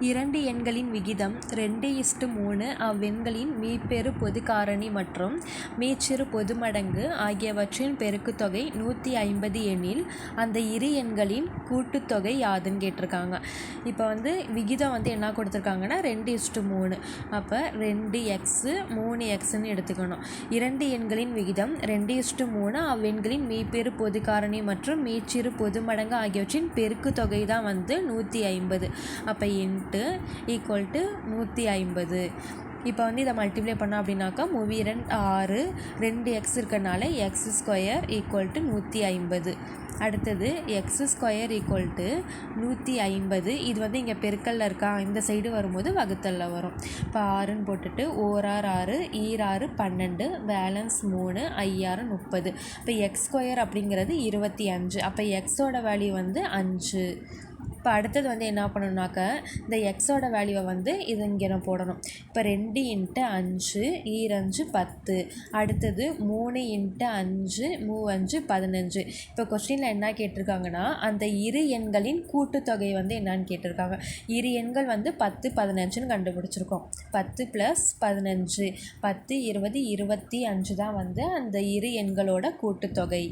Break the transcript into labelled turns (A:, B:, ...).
A: இரண்டு எண்களின் விகிதம் ரெண்டு இஸ்டு மூணு அவ்வெண்களின் மீப்பெரு பொது காரணி மற்றும் மீச்சிறு பொதுமடங்கு ஆகியவற்றின் பெருக்குத்தொகை நூற்றி ஐம்பது எனில் அந்த இரு எண்களின் கூட்டுத்தொகை யாதுன்னு கேட்டிருக்காங்க. இப்போ வந்து விகிதம் வந்து என்ன கொடுத்துருக்காங்கன்னா ரெண்டு இஸ்டு மூணு. அப்போ ரெண்டு எக்ஸு மூணு எக்ஸுன்னு எடுத்துக்கணும். இரண்டு எண்களின் விகிதம் ரெண்டு இஸ்டு மூணு அவ்வெண்களின் மீப்பெரு பொது காரணி மற்றும் மீச்சிறு பொதுமடங்கு ஆகியவற்றின் பெருக்குத்தொகை தான் வந்து நூற்றி ஐம்பது. அப்போ இன்ட்டு ஈக்குவல் டு நூற்றி ஐம்பது. இப்போ வந்து இதை மல்டிப்ளை பண்ணோம் அப்படின்னாக்கா மூவி ரெண்டு ஆறு ரெண்டு எக்ஸ் இருக்கனால எக்ஸ் ஸ்கொயர் ஈக்குவல் டு நூற்றி ஐம்பது. அடுத்தது எக்ஸ் ஸ்கொயர் ஈக்குவல் டு நூற்றி ஐம்பது. இது வந்து இங்கே பெருக்கல்ல இருக்கா? இந்த சைடு வரும்போது வகுத்தல்ல வரும். இப்போ ஆறுன்னு போட்டுட்டு ஓராறு ஆறு ஈராறு பன்னெண்டு பேலன்ஸ் மூணு ஐயாறு முப்பது. இப்போ எக்ஸ் ஸ்கொயர் அப்படிங்கிறது இருபத்தி அஞ்சு. அப்போ எக்ஸோட வேல்யூ வந்து அஞ்சு. இப்போ அடுத்தது வந்து என்ன பண்ணணுனாக்க இந்த எக்ஸோட வேல்யூவை வந்து இது இங்கே நான் போடணும். இப்போ ரெண்டு இன்ட்டு அஞ்சு ஈரஞ்சு பத்து. அடுத்தது மூணு இன்ட்டு அஞ்சு மூவஞ்சு பதினஞ்சு. இப்போ கொஸ்டினில் என்ன கேட்டிருக்காங்கன்னா அந்த இரு எண்களின் கூட்டுத்தொகை வந்து என்னன்னு கேட்டிருக்காங்க. இரு எண்கள் வந்து பத்து பதினஞ்சுன்னு கண்டுபிடிச்சிருக்கோம். பத்து ப்ளஸ் பதினஞ்சு. பத்து இருபது இருபத்தி அஞ்சு தான் வந்து அந்த இரு எண்களோட கூட்டுத்தொகை.